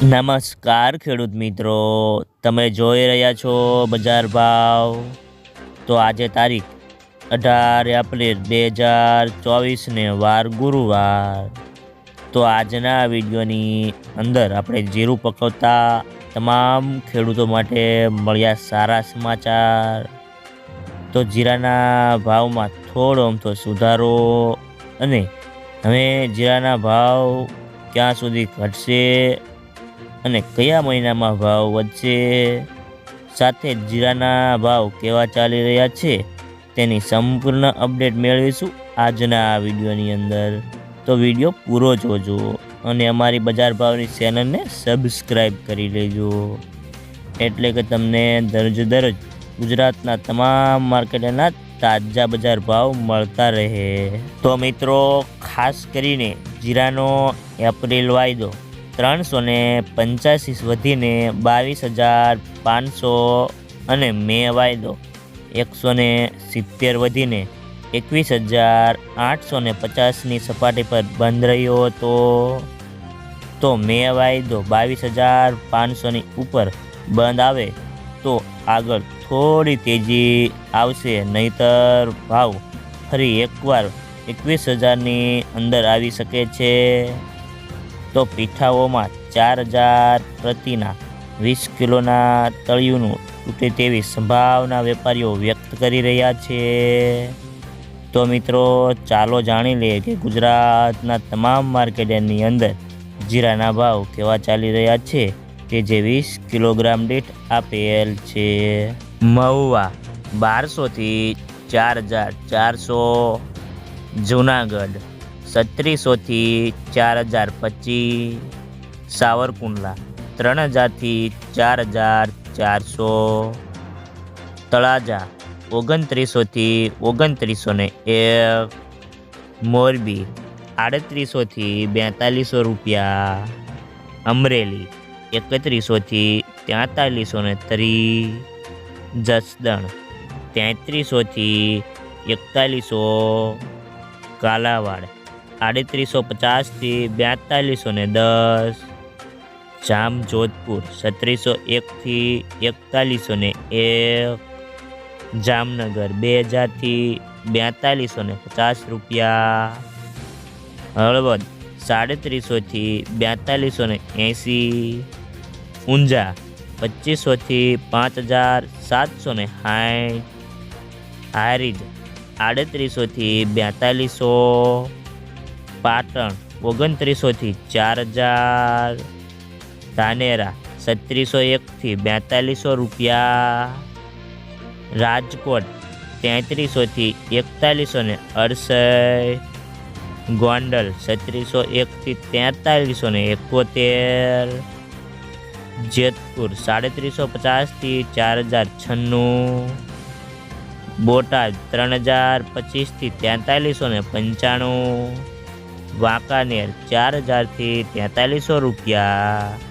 નમસ્કાર ખેડૂત મિત્રો, તમે જોઈ રહ્યા છો બજાર ભાવ. તો આજે તારીખ અઢાર એપ્રિલ બે હજાર ચોવીસને વાર ગુરુવાર. તો આજના વિડીયોની અંદર આપણે જીરું પકવતા તમામ ખેડૂતો માટે મળ્યા સારા સમાચાર. તો જીરાના ભાવમાં થોડો અમથો સુધારો અને હવે જીરાના ભાવ ક્યાં સુધી ઘટશે અને કયા મહિનામાં ભાવ વધશે? સાથે જીરાના ભાવ કેવા ચાલી રહ્યા છે? તેની સંપૂર્ણ અપડેટ મેળવીશું આજના આ વિડીયોની અંદર. તો વીડિયો પૂરો જોજો અને અમારી બજાર ભાવની ચેનલને સબસ્ક્રાઈબ કરી લેજો. એટલે કે તમને દરજ દરરોજ ગુજરાતના તમામ માર્કેટના તાજા બજાર ભાવ મળતા રહે. તો મિત્રો, ખાસ કરીને જીરાનો એપ્રિલ વાયદો ત્રણસો ને પંચ્યાસી વધીને બાવીસ હજાર પાંચસો અને મે વાયદો એકસો ને સિત્તેર વધીને એકવીસ હજાર આઠસો ને પચાસની સપાટી પર બંધ રહ્યો હતો. તો મે વાયદો બાવીસ હજાર પાંચસોની ઉપર બંધ આવે તો આગળ થોડી તેજી આવશે, નહીતર ભાવ ફરી એકવાર એકવીસ હજારની અંદર આવી શકે છે. તો પીઠાઓમાં ચાર હજાર પ્રતિના વીસ કિલોના તળિયુંનું તૂટે તેવી સંભાવના વેપારીઓ વ્યક્ત કરી રહ્યા છે. તો મિત્રો, ચાલો જાણી લઈએ કે ગુજરાતના તમામ માર્કેટની અંદર જીરાના ભાવ કેવા ચાલી રહ્યા છે કે જે વીસ કિલોગ્રામ દીઠ આપેલ છે. મહુવા બારસોથી ચાર હજાર ચારસો, જુનાગઢ સત્રીસોથી ચાર હજાર પચીસ. સાવરકુંડલા ત્રણ હજારથી ચાર હજાર ચારસો. તળાજા ઓગણત્રીસોથી ઓગણત્રીસો ને એક. મોરબી આડત્રીસોથી બેતાલીસો રૂપિયા. અમરેલી એકત્રીસોથી તેતાલીસો ને ત્રીસ. જસદણ તેત્રીસોથી એકતાલીસો. કાલાવાડ આડત્રીસો પચાસથી બેતાલીસો ને દસ. જામ જોધપુર સત્રીસો એકથી એકતાલીસો ને એક. જામનગર બે હજારથી બેતાલીસો ને પચાસ રૂપિયા. હળવદ સાડત્રીસોથી બેતાલીસો ને એંસી. ઊંઝા પચીસોથી પાંચ હજાર સાતસો ને સાઠ. હારીજ આડત્રીસોથી બેતાલીસો. પાટણ ઓગણત્રીસોથી ચાર હજાર. ધાનેરા છત્રીસો એકથી બેતાલીસો રૂપિયા. રાજકોટ તેત્રીસોથી એકતાલીસો ને અડસઠ. ગોંડલ છત્રીસો એકથી તેતાલીસો ને એકોતેર. જેતપુર સાડત્રીસો પચાસથી ચાર હજાર છન્નું. બોટાદ ત્રણ હજાર પચીસથી તેતાલીસો ને પંચાણું. વાંકાનેર ચાર હજારથી તેતાલીસો રૂપિયા.